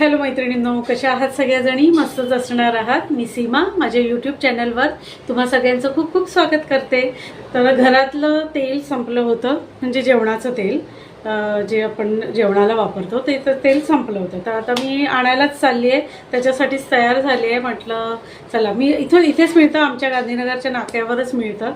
Hello मैत्रिणींनो कशा आहात सगळ्याजणी? मस्तच असणार आहात. मी सीमा माझ्या यूट्यूब चॅनलवर तुम्हा सगळ्यांचं खूप खूप स्वागत करते. तर घरातलं तेल संपलं होतं म्हणजे जेवणाचं तेल. जे आपण जेवणाला वापरतो ते तर तेल संपलं होतं. तर आता मी आणायलाच चालली आहे. त्याच्यासाठीच तयार झाली आहे. म्हटलं चला मी इथं इथेच मिळतं. आमच्या गांधीनगरच्या नाक्यावरच मिळतं.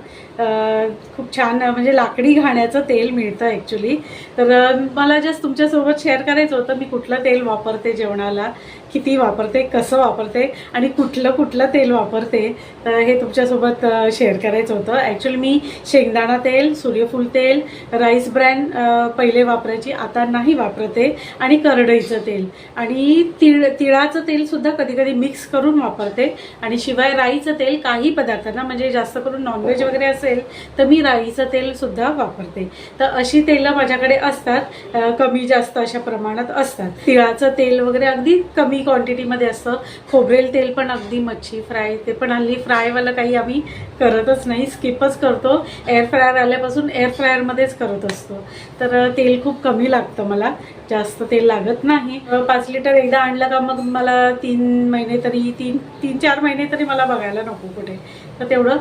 खूप छान म्हणजे लाकडी घाण्याचं तेल मिळतं ॲक्च्युली तर मला जस्ट तुमच्यासोबत शेअर करायचं होतं. मी कुठलं तेल वापरते जेवणाला? किती वापरते कसं वापरते आणि कुठलं कुठलं तेल वापरते तर हे तुमच्यासोबत शेअर करायचं होतं. ॲक्च्युली मी शेंगदाणा तेल सूर्यफूल तेल राईस ब्रँड पहिले वापरायची आता नाही वापरते आणि करडईचं तेल. आणि तिळ तिळाचं तेलसुद्धा कधी कधी मिक्स करून वापरते. आणि शिवाय राईचं तेल काही पदार्थांना म्हणजे जास्त करून नॉनव्हेज वगैरे असेल तर मी राईचं तेलसुद्धा वापरते. तर अशी तेलं माझ्याकडे असतात कमी जास्त अशा प्रमाणात असतात. तिळाचं तेल वगैरे अगदी कमी क्वांटिटीमध्ये असतं. खोबरेल तेल पण अगदी मच्छी फ्राय ते पण हल्ली फ्रायवालं काही आम्ही करतच नाही स्किपच करतो. एअर फ्रायर आल्यापासून एअर फ्रायरमध्येच करत असतो. तर तेल खूप कमी लागतं मला. जास्त तेल लागत नाही. पाच लिटर एकदा आणलं का मग मला तीन महिने तरी तीन तीन चार महिने तरी मला बघायला नको कुठे. तर तेवढं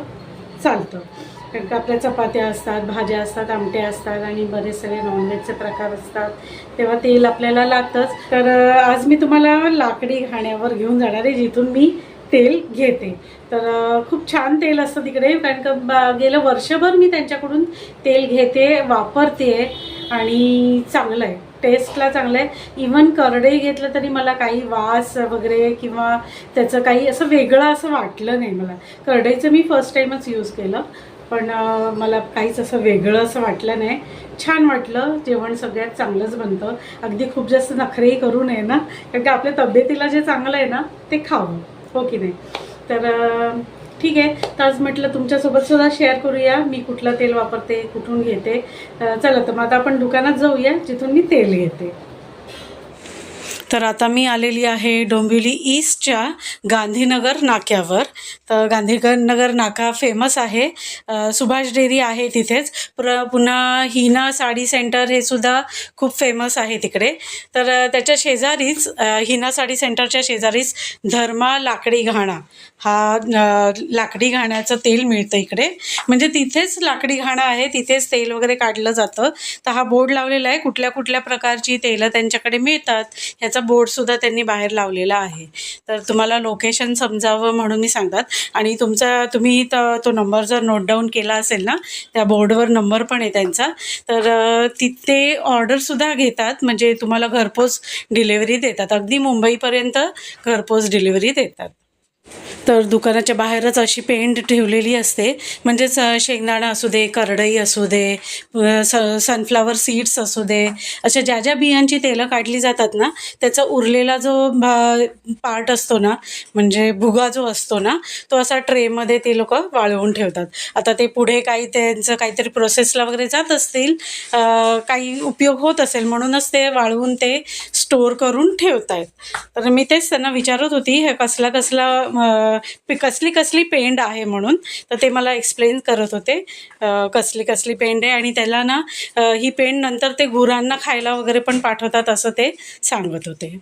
चालतं. कारण का आपल्या चपात्या असतात भाज्या असतात आमट्या असतात आणि बरेच सगळे नॉनव्हेजचे प्रकार असतात. तेव्हा तेल आपल्याला लागतंच. तर आज मी तुम्हाला लाकडी घाण्यावर घेऊन जाणार आहे जिथून मी तेल घेते. तर खूप छान तेल असतं तिकडे कारण का गेलं वर्षभर मी त्यांच्याकडून तेल घेते वापरते आणि चांगलं आहे. टेस्टला चांगलं आहे. इवन करडई घेतलं तरी मला काही वास वगैरे किंवा त्याचं काही असं वेगळं असं वाटलं नाही मला. करडईचं मी फर्स्ट टाईमच यूज केलं. पण मला काहीच असं वेगळं असं वाटलं नाही. छान वाटलं जेवण सगळ्यात चांगलंच बनतं. अगदी खूप जास्त नखरेही करू नये ना कारण की आपल्या तब्येतीला जे चांगलं आहे ना ते खावं हो की नाही? तर ठीक आहे. तर आज म्हटलं तुमच्यासोबत सुद्धा शेअर करूया. मी कुठलं तेल वापरते कुठून घेते. चला तर मग आता आपण दुकानात जाऊया जिथून मी तेल घेते. तर आता मी आलेली आहे डोंबिवली ईस्टच्या गांधीनगर नाक्यावर. तर गांधीनगर नाका फेमस आहे. सुभाष डेअरी आहे तिथेच. प्र पुन्हा हिना साडी सेंटर हे सुद्धा खूप फेमस आहे तिकडे. तर त्याच्या शेजारीच हिना साडी सेंटरच्या शेजारीच धर्मा लाकडी घाणा. हा लाकडी घाण्याचं तेल मिळतं इकडे. म्हणजे तिथेच लाकडी घाणं आहे तिथेच तेल वगैरे काढलं जातं. तर हा बोर्ड लावलेला आहे. कुठल्या कुठल्या प्रकारची तेलं त्यांच्याकडे मिळतात ह्याचा बोर्डसुद्धा त्यांनी बाहेर लावलेला आहे. तर तुम्हाला लोकेशन समजावं म्हणून मी सांगतात. आणि तुमचा तुम्ही तो नंबर जर नोट डाऊन केला असेल ना त्या बोर्डवर नंबर पण आहे त्यांचा. तर तिथे ऑर्डरसुद्धा घेतात. म्हणजे तुम्हाला घरपोच डिलेवरी देतात. अगदी मुंबईपर्यंत घरपोच डिलेवरी देतात. तर दुकानाच्या बाहेरच अशी पेंट ठेवलेली असते. म्हणजेच शेंगदाणा असू दे करडई असू दे स सनफ्लावर सीड्स असू दे अशा ज्या ज्या बियांची तेलं काढली जातात ना त्याचा उरलेला जो भा पार्ट असतो ना म्हणजे भुगा जो असतो ना तो असा ट्रेमध्ये ते लोक वाळवून ठेवतात. आता ते पुढे काही त्यांचं काहीतरी प्रोसेसला वगैरे जात असतील काही उपयोग होत असेल म्हणूनच ते वाळवून ते स्टोअर करून ठेवत आहेत तर मी तेच त्यांना विचारत होती हे कसला कसला कसली कसली पेंड आहे म्हणून तर ते मला एक्सप्लेन करत होते. कसली कसली पेंड आहे आणि त्याला ना ही पेंड नंतर ते गुरांना खायला वगैरे पण पाठवतात असं ते सांगत होते.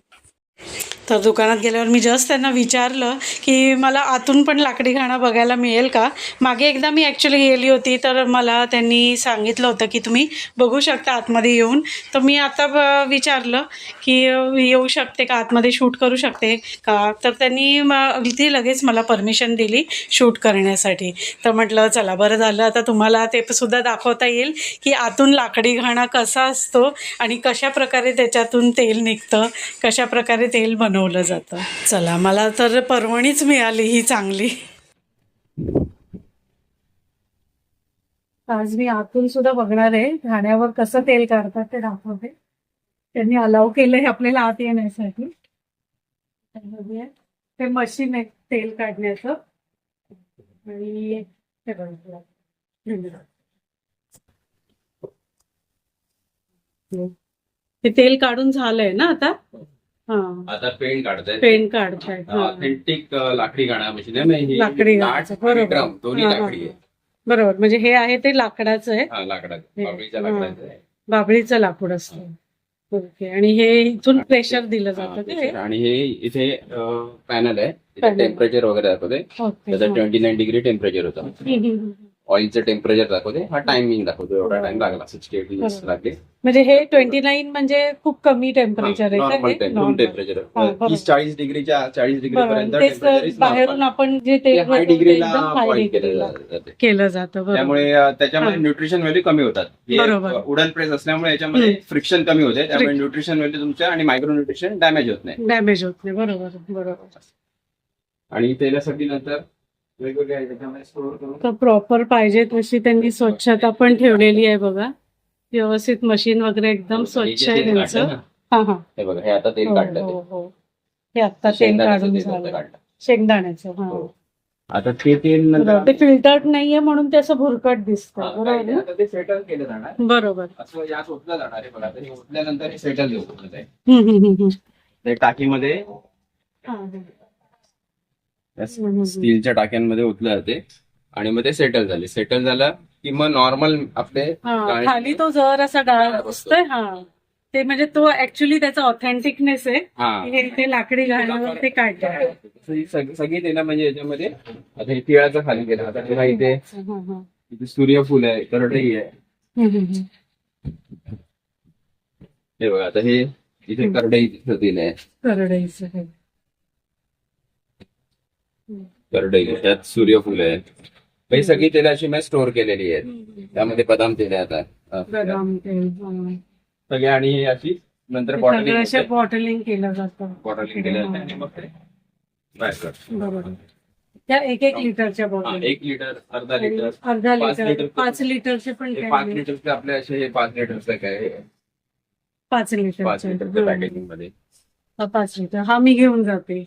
तर दुकानात गेल्यावर मी जस्ट त्यांना विचारलं की मला आतून पण लाकडी घाणं बघायला मिळेल का? मागे एकदा मी ॲक्च्युली गेली होती तर मला त्यांनी सांगितलं होतं की तुम्ही बघू शकता आतमध्ये येऊन. तर मी आता विचारलं की येऊ शकते का? आतमध्ये शूट करू शकते का? तर त्यांनी अगदी लगेच मला परमिशन दिली शूट करण्यासाठी. तर म्हटलं चला बरं झालं. आता तुम्हाला ते सुद्धा दाखवता येईल की आतून लाकडी घाणा कसा असतो आणि कशा प्रकारे त्याच्यातून तेल निघतं कशा वगैरे तेल बनवलं जातं. चला मला तर परवणीच मिळाली ही चांगली. आज मी आतून सुद्धा बघणार आहे घाण्यावर कसं तेल काढतात ते दाखवते. त्यांनी अलाव केलंय आपल्याला आत येण्यासाठी. ते मशीन आहे तेल काढण्याचं. आणि ते तेल काढून झालंय ना आता? आता पेंट काढतायत पेन काढताय हा. ऑथेंटिक लाकडी गाणा मशीन आहे लाकडी. ड्रम दोन्ही लाकडी आहे. बरोबर. म्हणजे हे आहे ते लाकडाचं आहे. हा लाकडाचं. बाबळीच्या. लाकडाचं आहे. बाभळीचं लाकूड असतं. ओके. आणि हे इथून प्रेशर दिलं जातं? आणि हे इथे पॅनल आहे. टेम्परेचर वगैरे दाखवते. त्याचं. ट्वेंटी नाईन डिग्री टेम्परेचर होतं. ऑइलचं टेम्परेचर दाखवते हा टायमिंग दाखवतो एवढा टाइम लागला सिक्स्टी एट मिनिट्स. लागले. म्हणजे हे ट्वेंटी नाईन म्हणजे खूप कमी टेम्परेचर आहे. टेम्परेचर हा. तीस चाळीस डिग्रीच्या चाळीस डिग्री पर्यंत बाहेरून आपण जे हाय डिग्रीला केलं ला जाते. केलं जातं बरोबर. त्यामुळे त्याच्यामध्ये हा. न्यूट्रिशन व्हॅल्यू कमी होतात. बरोबर. उडन प्रेस असल्यामुळे याच्यामध्ये. फ्रिक्शन कमी होते त्यामुळे न्यूट्रिशन व्हॅल्यू तुमच्या आणि मायक्रो न्यूट्रिशन डॅमेज होत नाही. डॅमेज होत नाही. बरोबर बरोबर. आणि तेलासाठी नंतर तर प्रॉपर पाहिजे तशी त्यांनी स्वच्छता पण ठेवलेली आहे बघा व्यवस्थित मशीन वगैरे एकदम हे स्वच्छ आहे त्यांचं हा हा हे बघा हे आता तेल हो, काढलं हो, ते. हो. हे आता तेल शेंगदाण्याचं काढून तेल होतं झालं काढलं. शेंगदाण्याचं हा हो. आता ते तेल. नंतर ते फिल्टर्ड नाहीये म्हणून ते असं भुरकट दिसतं हा, बरोबर काही नाही, ना? आता ते सेटल केलं जाणार बरोबर असं यात ओतलं जाणार आहे बघा तरी ओतल्यानंतर हे सेटल होतं ते. हम्म, हम्म, हम्म, हम्म. ते टाकीमध्ये हा, हा. स्टीलच्या टाक्यांमध्ये ओतलं जाते. आणि मग ते सेटल झाले. सेटल झालं की मग नॉर्मल आपले हा, खाली तो जर असा गाळ दिसतोय हा. ते म्हणजे तो ऍक्च्युली त्याचा ऑथेंटिकनेस आहे. हा. हे ते लाकडी ते काढतात सगळी तेलं म्हणजे याच्यामध्ये आता हे तिळाचं खाली गेलं. आता इथे हा, हा. इथे सूर्यफूल आहे करडई आहे. हम्म, हम्म, हम्म. हे बघा आता हे इथे करडई तेल आहे. करडईचं हे. करडई त्यात सूर्यफूल आहे ही सगळी तेल अशी मी स्टोअर केलेली आहेत. त्यामध्ये बदाम तेल आहे आता. बदाम तेल. सगळे आणि हे अशी नंतर बॉटलिंग बॉटलिंग केलं जातं. बॉटलिंग केलं जातं आणि मग ते. बरोबर. त्या एक एक लिटरच्या बॉटल एक लिटर अर्धा लिटर अर्धा लिटर लिटर. पाच लिटरचे पण पाच. लिटरचे आपले असे हे पाच लिटरचं काय पाच पाच लिटरच्या लिटरचे पॅकेजिंगमध्ये. पाच लिटर. हा मी घेऊन जाते.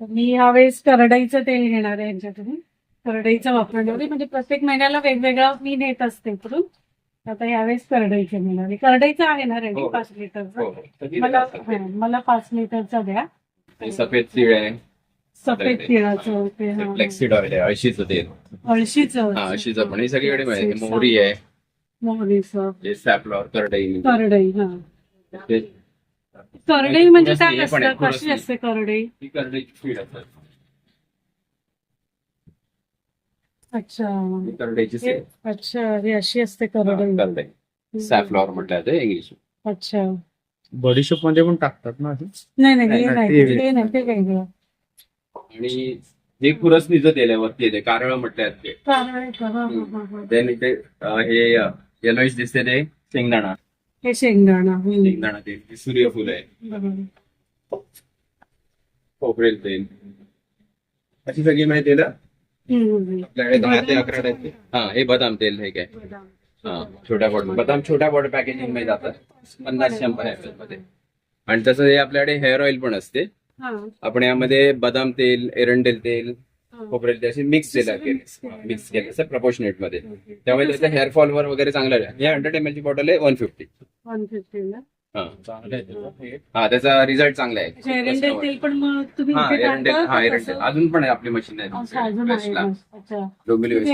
मी यावेळेस करडईचं तेल घेणार आहे यांच्याकडून. करडईचं वापरणार आहे. म्हणजे प्रत्येक महिन्याला वेगवेगळं मी नेत असते इकडून. आता यावेळेस करडईचं आहे. करडईचं आहे ना रेडी हो. पाच लिटरचं? हो, मला हा, मला पाच लिटरचा द्या. हे सफेद तीळ. आहे सफेद तिळाचं ते हा, हा. फ्लेक्सिड ऑइल आहे अळशीचं तेल. अळशीचं हा अळशीचं पण. हे सगळीकडे मिळेल. मोहरी आहे. मोहरीचं. हे सॅपलॉर करडई. करडई हा. ते- करडई म्हणजे काय हे असतं? कशी. असते करडई? ही करडईची फीड असतात अच्छा. करडईची अच्छा ही अशी असते करडई. सॅफलॉर म्हटलं जातं इंग्लिश. अच्छा. बडीशॉपमध्ये पण टाकतात ना? नाही नाही हे नाही, नाही ते- नाही ते वेगळं. आणि हे खुरसणीचं तेल आहे वरती येते कारळ म्हटलं ते. कारळ? हा, हा, हा, हा. हे येलोइश दिसते ते शेंगदाणा. हे शेंगदाणा हम्म. शेंगदाणा तेल हे सूर्यफूल आहे बरोबर. खोबरेल तेल अशी सगळी माहिती आहे ना हम्म, हम्म, आपल्याकडे दहा ते अकरा हा हे बदाम तेल हे काय. बदाम. हा छोट्या बॉटल बदाम छोट्या बॉटल पॅकेजिंगमध्ये जातात पन्नास शंभर एममध्ये आणि तसं हे आपल्याकडे हेअर ऑइल पण असते हा, आपण यामध्ये बदाम तेल एरंडेल तेल हा. खोबरेल मिक्स केले. मिक्स केले. असं प्रपोर्शनेटमध्ये. त्यामुळे त्याचं हेअर फॉलवर वगैरे चांगलं आहे. हे हंड्रेड एम ची बॉटल आहे वन फिफ्टी 150 ना? चांगलं आहे त्याचं. हे. त्याचा रिझल्ट चांगला आहे. तेल पण मग तुम्ही हा एरंडेल? अजून पण आहे आपली मशीन अच्छा, आहे. डोंबिवली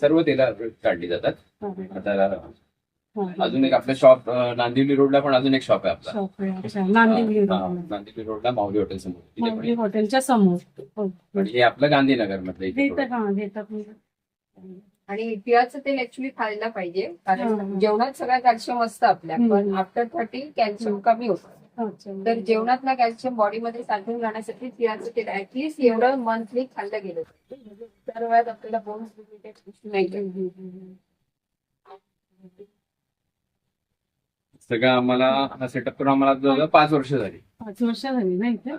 सर्व तेला काढली जातात. आता. अजून एक आपलं शॉप नांदिवली रोडला पण अजून एक शॉप आहे आपला नांदिवली हा, रोडला. नांदिवली रोडला माऊली हॉटेल समोर तिथे पण माऊली. हॉटेलच्या समोर हो. पण हे आपलं गांधीनगर मधलं आणि तिळाचं तेल ऍक्च्युली खायला पाहिजे. कारण जेवणात सगळं कॅल्शियम असतं आपल्या. पण आफ्टर थर्टी कॅल्शियम कमी होतं अच्छा. तर जेवणातला कॅल्शियम बॉडीमध्ये साठवून राहण्यासाठी तिळाचं तेल ऍटलीस्ट एवढं मंथली खाल्लं गेलं पाहिजे. तर वेळात आपल्याला बोन्स नाही सगळं आम्हाला हा सेटअप करून आम्हाला जवळजवळ पाच वर्ष झाली. पाच वर्ष झाली ना इथे?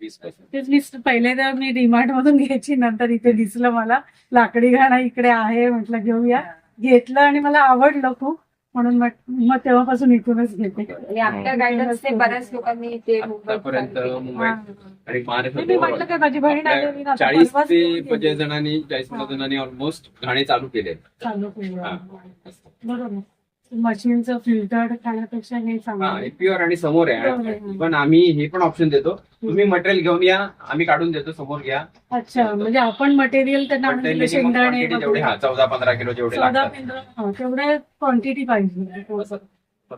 वीसपासून तेच मी पहिले तर मी डीमार्ट मधून घ्यायची नंतर इथे दिसलं मला. लाकडी घाणा इकडे आहे म्हटलं घेऊया. घेतलं आणि मला आवडलं खूप म्हणून मग तेव्हापासून इथूनच घेते. आणि आपल्या गायडन्सने बऱ्याच लोकांनी ते आतापर्यंत मुंबईत. आणि मी म्हटलं काय माझी बहीण आलेली ना, आता चाळीस परवाच ते घेऊन गेली. पंचेचाळीस जणांनी चाळीस पन्नास जणांनी ऑलमोस्ट गाणे चालू केले चालू केलं. बरोबर. मशीनचं फिल्टर्ड खाण्यापेक्षा हे चांगलं प्युअर आणि समोर आहे. पण आम्ही हे पण ऑप्शन देतो. तुम्ही मटेरियल घेऊन या आम्ही काढून देतो समोर घ्या. अच्छा म्हणजे आपण मटेरियल त्यांना minimum शेंगदाणे जेवढे हा चौदा पंधरा किलो जेवढे चौदा लागतात. पंधरा हा, तेवढ्या क्वांटिटी पाहिजे असं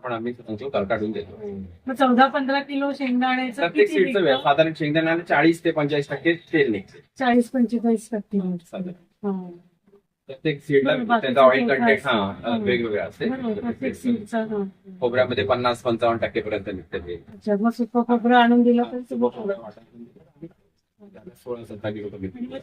पण आम्ही का- काढून देतो. मग चौदा पंधरा किलो शेंगदाण्याचं प्रत्येक किती सीटचं निघतं? साधारण शेंगदाण्याला चाळीस ते पंचेचाळीस टक्के तेल निघते. चाळीस पंचेचाळीस टक्के. हा. प्रत्येक सीडला त्याचा ऑइल कंटेंट. हा. वेगवेगळे असते. खोबऱ्यामध्ये पन्नास पंचावन्न टक्के पर्यंत निघते मग सुकं खोबरं आणून दिलं तर सुकं खोबरं. सोळा सतरा किलो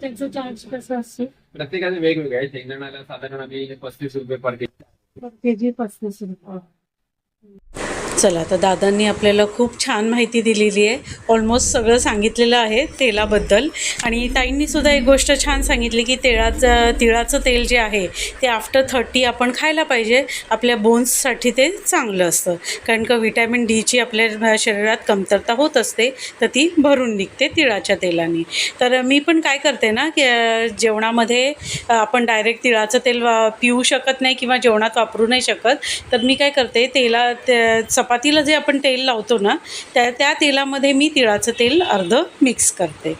त्याचं चार्ज कसं असतो? प्रत्येकाचे वेगवेगळे आहे. शेंगदाण्याला साधारण आम्ही पस्तीस रुपये पर केजी के जी पस्तीस रुपये. चला तर दादांनी आपल्याला खूप छान माहिती दिलेली आहे. ऑलमोस्ट सगळं सांगितलेलं आहे तेलाबद्दल. आणि ताईंनी सुद्धा एक गोष्ट छान सांगितली की तिळाचं तिळाचं तेल जे आहे ते आफ्टर थर्टी आपण खायला पाहिजे. आपल्या बोन्ससाठी ते चांगलं असतं. कारण का व्हिटॅमिन डीची आपल्या शरीरात कमतरता होत असते तर ती भरून निघते तिळाच्या तेलाने. तर मी पण काय करते ना की जेवणामध्ये आपण डायरेक्ट तिळाचं तेल वा- पिऊ शकत नाही किंवा जेवणात वापरू नाही शकत. तर मी काय करते तेला ते- चपातीला जे आपण तेल लावतो ना त्या त्या तेलामध्ये मी तिळाचं तेल अर्ध मिक्स करते.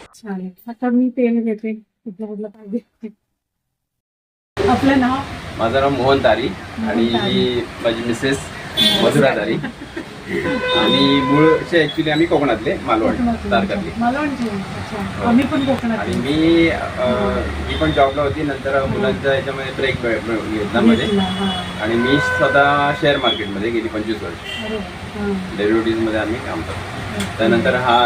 आता मी तेल घेते. कुठलं कुठलं पाहिजे. आपलं नाव? माझं नाव मोहन तारी आणि. ही माझी मिसेस मधुरा तारी आणि मूळचे ऍक्च्युली आम्ही कोकणातले मालवण अच्छा. आम्ही पण कोकणात आणि मी मी पण जॉबला होती नंतर मुलांच्या याच्यामध्ये ब्रेक घेतल्यामध्ये आणि मी स्वतः शेअर मार्केटमध्ये गेली पंचवीस वर्ष. डेरिव्हेटिव्हमध्ये आम्ही काम करतो. त्यानंतर हा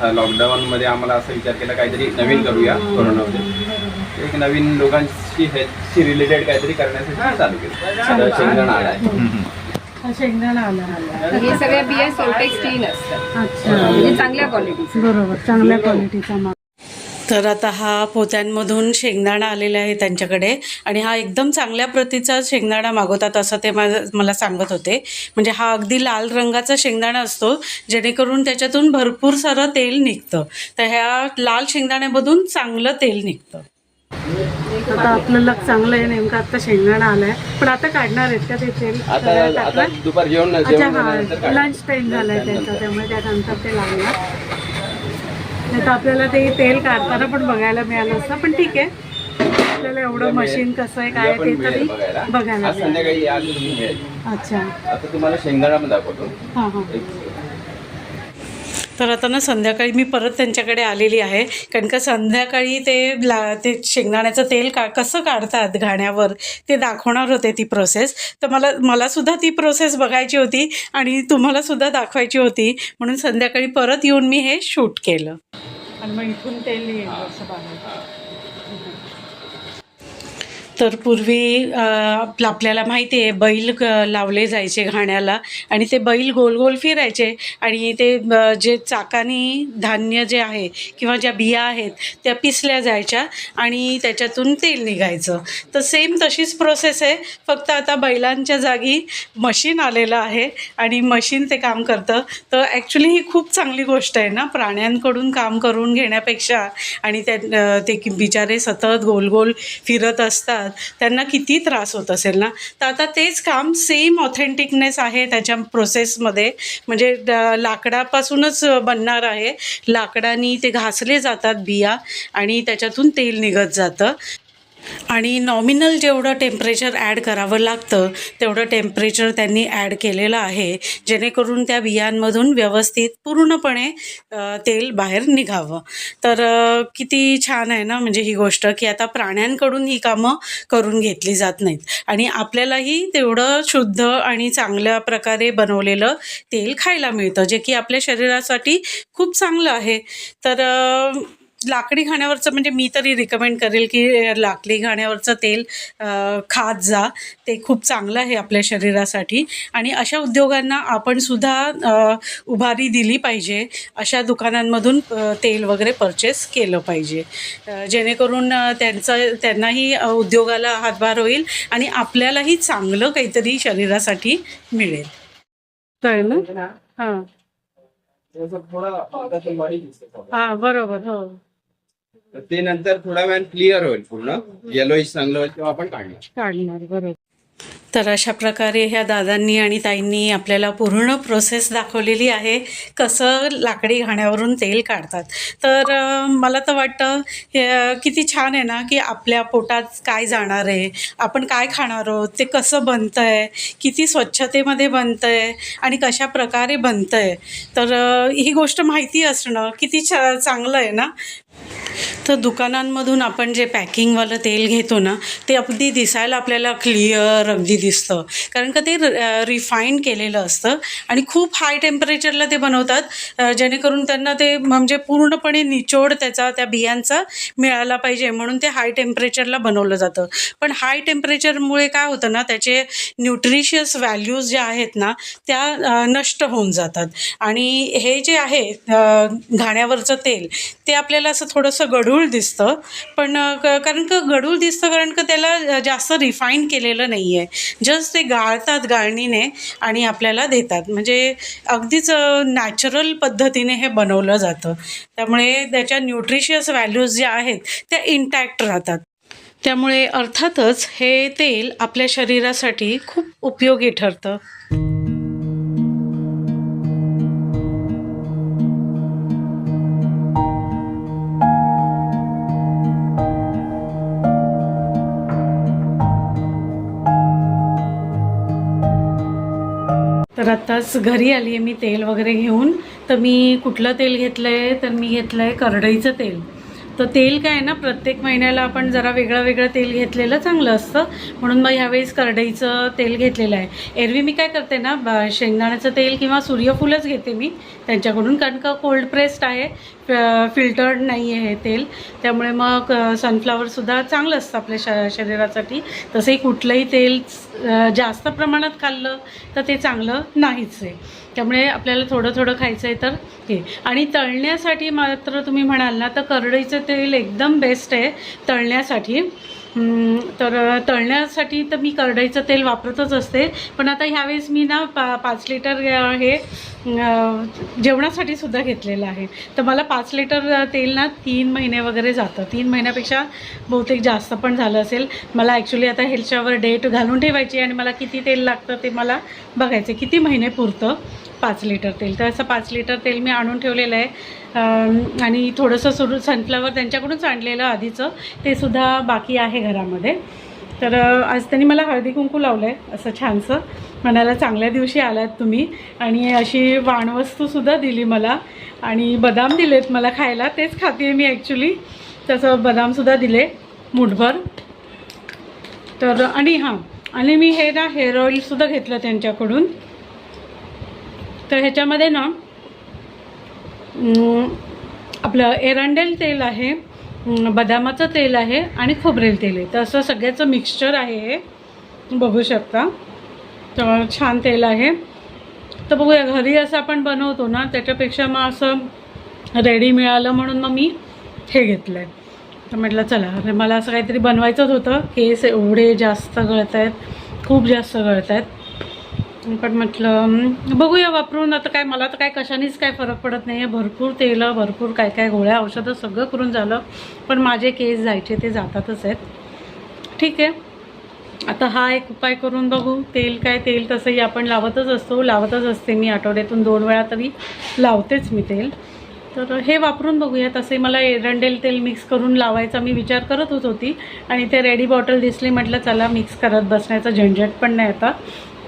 हा लॉकडाऊन मध्ये आम्हाला असा विचार केला काहीतरी नवीन करूया कोरोनामध्ये. एक नवीन लोकांशी हेल्थशी रिलेटेड काहीतरी करण्यासाठी चालू केलं. आलाय शेंगदाणा आला. हे सगळ्या बिया सोल्टेक स्टील असतात. अच्छा. म्हणजे चांगल्या क्वालिटीचे बरोबर चांगल्या क्वालिटीचा माल. तर आता हा पोत्यांमधून शेंगदाणा आलेला आहे त्यांच्याकडे आणि हा एकदम चांगल्या प्रतीचा शेंगदाणा मागवतात असं ते माझं मला सांगत होते. म्हणजे हा अगदी लाल रंगाचा शेंगदाणा असतो जेणेकरून त्याच्यातून भरपूर सारं तेल निघतं. तर ह्या लाल शेंगदाण्यामधून चांगलं तेल निघतं. आता आपलं लक चांगलं आहे नेमकं आता शेंगदाणा आलाय. पण आता काढणार आहेत का ते तेल? आता दुपार जेवण अच्छा हा. लंच टाइम झालाय त्यांचा त्यामुळे त्यानंतर ते लागणार. नाही तर आपल्याला ते तेल काढताना पण बघायला मिळालं असतं पण ठीक आहे. आपल्याला एवढं मशीन कसं आहे काय ते तरी बघायला. मिळालं. अच्छा. आता तुम्हाला शेंगदाणा पण दाखवतो. हां हां. तर आता ना संध्याकाळी मी परत त्यांच्याकडे आलेली आहे. कारण का संध्याकाळी ते ला ते शेंगदाण्याचं तेल का कसं काढतात घाण्यावर ते दाखवणार होते ती प्रोसेस तर मला मलासुद्धा ती प्रोसेस बघायची होती आणि तुम्हालासुद्धा दाखवायची होती. म्हणून संध्याकाळी परत येऊन मी हे शूट केलं. आणि मग इथून तेल येईल असं बघायचं. तर पूर्वी आपलं आपल्याला माहिती आहे बैल क- लावले जायचे घाण्याला आणि ते बैल गोल गोल फिरायचे आणि ते जे चाकानी धान्य जे आहे किंवा ज्या बिया आहेत त्या पिसल्या जायच्या आणि त्याच्यातून तेल निघायचं. तर सेम तशीच प्रोसेस आहे. फक्त आता बैलांच्या जागी मशीन आलेलं आहे आणि मशीन ते काम करतं. तर ॲक्च्युली ही खूप चांगली गोष्ट आहे ना प्राण्यांकडून काम करून घेण्यापेक्षा आणि त्या ते की बिचारे सतत गोल गोल फिरत असतात. त्यांना किती त्रास होत असेल ना? तर आता तेच काम सेम ऑथेंटिकनेस आहे त्याच्या प्रोसेसमध्ये म्हणजे लाकडापासूनच बनणार आहे. लाकडानी ते घासले जातात बिया आणि त्याच्यातून तेल निघत जातं. आणि नॉमिनल जेवढं टेम्परेचर ॲड करावं लागतं तेवढं टेम्परेचर त्यांनी ॲड केलेलं आहे जेणेकरून त्या बियांमधून व्यवस्थित पूर्णपणे तेल बाहेर निघावं. तर किती छान आहे ना म्हणजे ही गोष्ट की आता प्राण्यांकडून ही कामं करून घेतली जात नाहीत. आणि आपल्यालाही तेवढं शुद्ध आणि चांगल्या प्रकारे बनवलेलं तेल खायला मिळतं जे की आपल्या शरीरासाठी खूप चांगलं आहे. तर लाकडी घाण्यावरचं म्हणजे मी तरी रिकमेंड करेल की लाकडी घाण्यावरचं तेल खात जा. ते खूप चांगलं आहे आपल्या शरीरासाठी. आणि अशा उद्योगांना आपण सुद्धा उभारी दिली पाहिजे. अशा दुकानांमधून तेल वगैरे परचेस केलं पाहिजे. जेणेकरून त्यांचं त्यांनाही उद्योगाला हातभार होईल आणि आपल्यालाही चांगलं काहीतरी शरीरासाठी मिळेल. कळलं ना? हां. हां बरोबर हो. तर ते नंतर थोड्या वेळाने क्लिअर होईल पूर्ण. येलोइश चांगलं होईल तेव्हा आपण काढणार. काढणार बरोबर. तर अशा प्रकारे ह्या दादांनी आणि ताईंनी आपल्याला पूर्ण प्रोसेस दाखवलेली आहे कसं लाकडी घाण्यावरून तेल काढतात. तर मला तर वाटतं हे किती छान आहे ना की आपल्या पोटात काय जाणार आहे आपण काय खाणार आहोत ते कसं बनतं आहे किती स्वच्छतेमध्ये बनतं आहे आणि कशा प्रकारे बनतं आहे तर ही गोष्ट माहिती असणं किती छ चांगलं आहे ना. तर दुकानांमधून आपण जे पॅकिंगवालं तेल घेतो ना ते अगदी दिसायला आपल्याला क्लिअर अगदी दिसतं. कारण का ते रिफाईन केलेलं असतं आणि खूप हाय टेम्परेचरला ते बनवतात जेणेकरून त्यांना ते म्हणजे पूर्णपणे निचोड त्याचा त्या बियांचा मिळाला पाहिजे. म्हणून ते हाय टेम्परेचरला बनवलं जातं. पण हाय टेम्परेचरमुळे काय होतं ना त्याचे न्यूट्रिशियस व्हॅल्यूज ज्या आहेत ना त्या नष्ट होऊन जातात. आणि हे जे आहे घाण्यावरचं तेल ते आपल्याला असं थोडंसं गढूळ दिसतं. पण कारण का गढूळ दिसतं? कारण का त्याला जास्त रिफाईन केलेलं नाही आहे जस्ट ते गाळतात गाळणीने आणि आपल्याला देतात. म्हणजे अगदीच नॅचरल पद्धतीने हे बनवलं जातं. त्यामुळे त्याच्या न्यूट्रिशियस व्हॅल्यूज ज्या आहेत त्या इंटॅक्ट राहतात. त्यामुळे अर्थातच हे तेल आपल्या शरीरासाठी खूप उपयोगी ठरतं. आज घरी आली आहे मी तेल वगैरे घेऊन. तर मी कुठलं तेल घेतलं आहे तर मी घेतलं आहे करडईचं तेल. तर तेल काय आहे ना प्रत्येक महिन्याला आपण जरा वेगळं वेगळं तेल घेतलेलं चांगलं असतं. म्हणून मग ह्यावेळेस करडईचं तेल घेतलेलं आहे. एरवी मी काय करते ना ब- शेंगदाण्याचं तेल किंवा सूर्यफूलच घेते मी. त्यांच्याकडून कारण का कोल्ड प्रेस्ड आहे फिल्टर्ड नाही आहे हे तेल. त्यामुळे मग सनफ्लावरसुद्धा चांगलं असतं आपल्या श शरीरासाठी. तसंही कुठलंही तेल जास्त प्रमाणात खाल्लं तर ते चांगलं नाहीच आहे. त्यामुळे आपल्याला थोडं थोडं खायचं आहे तर हे. आणि तळण्यासाठी मात्र तुम्ही म्हणाल ना तर करडईचं तेल एकदम बेस्ट आहे तळण्यासाठी. तर तळण्यासाठी तर मी करडईचं तेल वापरतच असते. पण आता ह्यावेळेस मी ना पा पाच लिटर हे जेवणासाठी सुद्धा घेतलेलं आहे. तर मला पाच लिटर तेल ना तीन महिने वगैरे जातं. तीन महिन्यापेक्षा बहुतेक जास्त पण झालं असेल. मला ॲक्च्युली आता ह्याच्यावर डेट घालून ठेवायची आणि मला किती तेल लागतं ते मला बघायचं किती महिने पुरतं? पाच लिटर तेल. तर असं पाच लिटर तेल मी आणून ठेवलेलं आहे. आणि थोडंसं सुरू सनफ्लावर त्यांच्याकडूनच आणलेलं आधीचं. ते सुद्धा बाकी आहे घरामध्ये. तर आज त्यांनी मला हळदी कुंकू लावलं आहे असं छानसं. म्हणायला चांगल्या दिवशी आलात तुम्ही. आणि अशी वाणवस्तूसुद्धा दिली मला. आणि बदाम दिलेत मला खायला. तेच खाते मी ॲक्च्युली तसं बदामसुद्धा दिले मुठभर. तर आणि हां आणि मी हे ना हेअर ऑइलसुद्धा घेतलं त्यांच्याकडून. तर ह्याच्यामध्ये ना आपलं एरंडेल तेल आहे बदामाचं तेल आहे आणि खोबरेल तेल आहे. तर असं सगळ्याचं मिक्सचर आहे हे. बघू शकता. तर छान तेल आहे. तर बघूया घरी असं आपण बनवतो ना त्याच्यापेक्षा मग असं रेडी मिळालं म्हणून मग मी हे घेतलं आहे तर म्हटलं चला अरे मला असं काहीतरी बनवायचंच होतं. केस एवढे जास्त गळत आहेत खूप जास्त गळत आहेत पण म्हटलं बघूया वापरून. आता काय मला तर काय कशानेच काय फरक पडत नाही आहे भरपूर तेलं भरपूर काय काय गोळ्या औषधं सगळं करून झालं. पण माझे केस जायचे ते जातातच आहेत. ठीक आहे. आता हा एक उपाय करून बघू. तेल काय तेल तसंही आपण लावतच असतो. लावतच असते मी आठवड्यातून दोन वेळा तरी. लावतेच मी तेल. तर हे वापरून बघूया तसे मला एरंडेल तेल मिक्स करून लावायचा मी विचार करतच होती. आणि ते रेडी बॉटल दिसली म्हटलं चला मिक्स करत बसण्याचं झंझट पण नाही आता.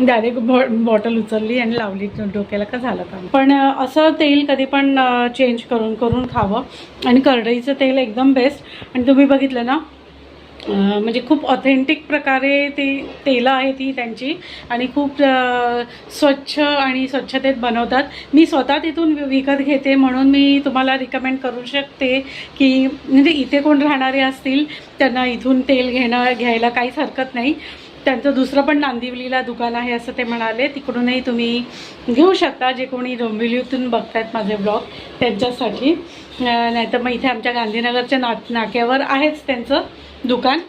डायरेक्ट बॉ बॉटल उचलली आणि लावली डोक्याला का झालं काम. पण असं तेल कधी पण चेंज करून करून खावं. आणि करडईचं तेल एकदम बेस्ट आणि तुम्ही बघितलं ना म्हणजे खूप ऑथेंटिक प्रकारे ते तेलं आहे ती त्यांची. आणि खूप स्वच्छ आणि स्वच्छतेत बनवतात. मी स्वतः तिथून विकत घेते म्हणून मी तुम्हाला रिकमेंड करू शकते की म्हणजे इथे कोण राहणारे असतील त्यांना इथून तेल घेणं घ्यायला काहीच हरकत नाही. त्यांचं दुसरं पण नांदिवलीला दुकान आहे असं ते म्हणाले. तिकडूनही तुम्ही घेऊ शकता जे कोणी डोंबिवलीतून बघतायत माझे ब्लॉग त्यांच्यासाठी. नाहीतर मग इथे आमच्या गांधीनगरच्या ना नाक्यावर आहेच त्यांचं दुकान.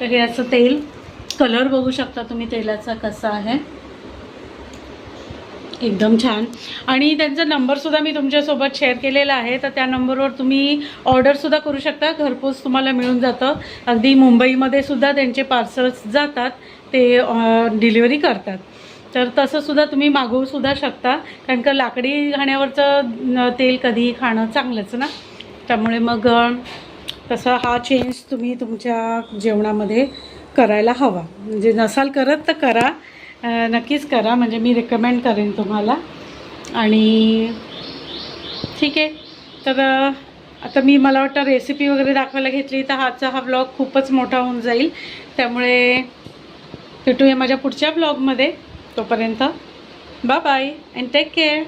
तर हे असं तेल. कलर बघू शकता तुम्ही तेलाचा कसा आहे. एकदम छान. आणि त्यांचा नंबरसुद्धा मी तुमच्यासोबत शेअर केलेला आहे. तर त्या नंबरवर तुम्ही ऑर्डरसुद्धा करू शकता. घरपोच तुम्हाला मिळून जातं. अगदी मुंबईमध्ये सुद्धा त्यांचे पार्सल्स जातात. ते डिलिव्हरी करतात. तर तसंसुद्धा तुम्ही मागवूसुद्धा शकता. कारण का लाकडी घाण्यावरचं तेल कधी खाणं चांगलंच ना? त्यामुळे मग तसा हा चेंज तुम्ही तुमच्या जेवणामध्ये करायला हवा. म्हणजे नसाल करत तर करा. नक्कीच करा. म्हणजे मी रेकमेंड करेन तुम्हाला. आणि ठीक आहे. तर आता मी मला वाटतं रेसिपी वगैरे दाखवायला घेतली तर हाचा हा ब्लॉग खूपच मोठा होऊन जाईल. त्यामुळे भेटूया माझ्या पुढच्या ब्लॉगमध्ये तोपर्यंत bye bye and take care